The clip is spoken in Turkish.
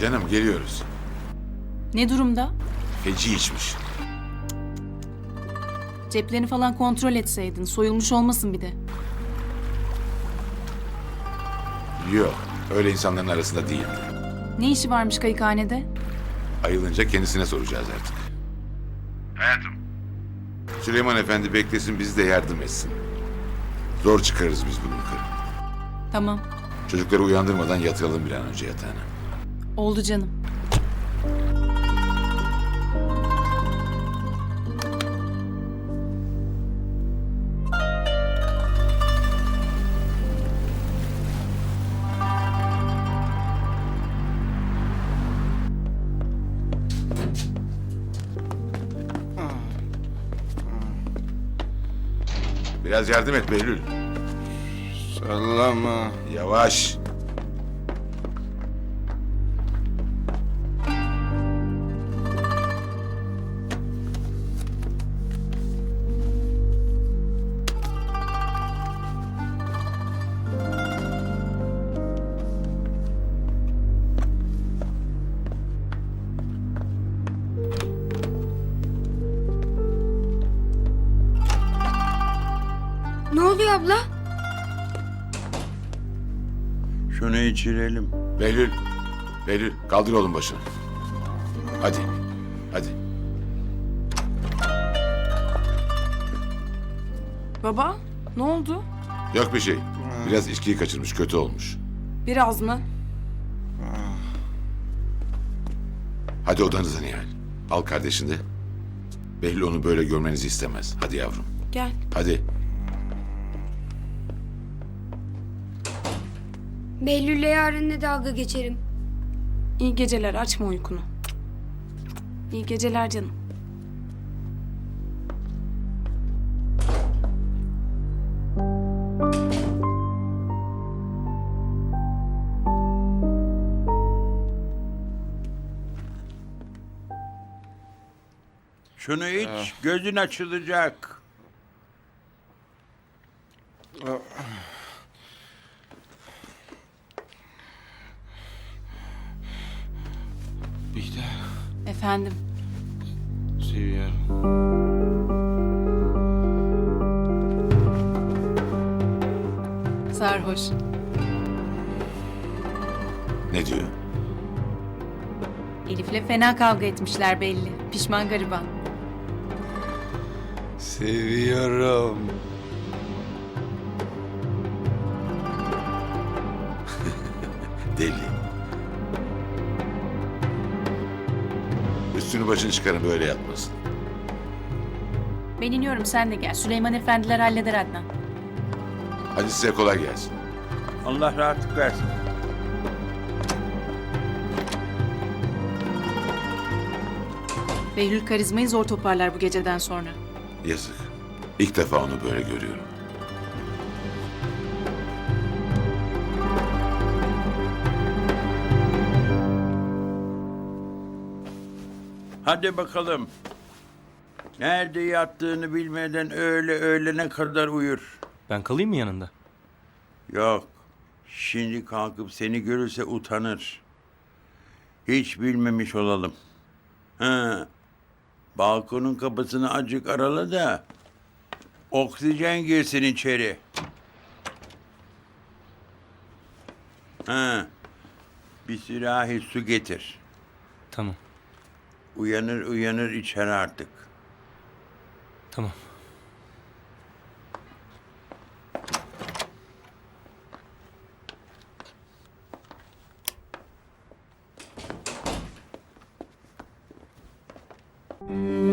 Canım geliyoruz. Ne durumda? Feci içmiş. Ceplerini falan kontrol etseydin. Soyulmuş olmasın bir de. Yok. Öyle insanların arasında değildi. Ne işi varmış kayıkhanede? Ayılınca kendisine soracağız artık. Hayatım. Süleyman Efendi beklesin bizi de yardım etsin. Zor çıkarırız biz bunu yukarı. Tamam. Çocukları uyandırmadan yatıralım bir an önce yatağına. Oldu canım. Biraz yardım et Behlül. Sallama. Yavaş. Oluyor abla? Şunu içirelim. Behlül. Behlül kaldır oğlum başını. Hadi. Hadi. Baba, ne oldu? Yok bir şey. Biraz içkiyi kaçırmış kötü olmuş. Biraz mı? Hadi odanıza Nihal. Al kardeşini de. Behlül onu böyle görmenizi istemez. Hadi yavrum. Gel. Hadi. Behlül'le yarın ne dalga geçerim. İyi geceler, açma uykunu. İyi geceler canım. Şunu iç, gözün açılacak. İşte Efendim. seviyorum. Sarhoş. Ne diyor? Elif'le fena kavga etmişler belli. Pişman gariban. Seviyorum. Deli. Üstünü başını çıkarın böyle yatmasın. Ben iniyorum sen de gel. Süleyman efendiler halleder Adnan. Hadi size kolay gelsin. Allah rahatlık versin. Behlül karizmayı zor toparlar bu geceden sonra. Yazık. İlk defa onu böyle görüyorum. Hadi bakalım. Nerede yattığını bilmeden öyle öğlene kadar uyur. Ben kalayım mı yanında? Yok. Şimdi kalkıp seni görürse utanır. Hiç bilmemiş olalım. Ha. Balkonun kapısını acık arala da oksijen girsin içeri. Ha. Bir sürahi su getir. Tamam, Uyanır uyanır içeri artık. Tamam. Mm-hmm.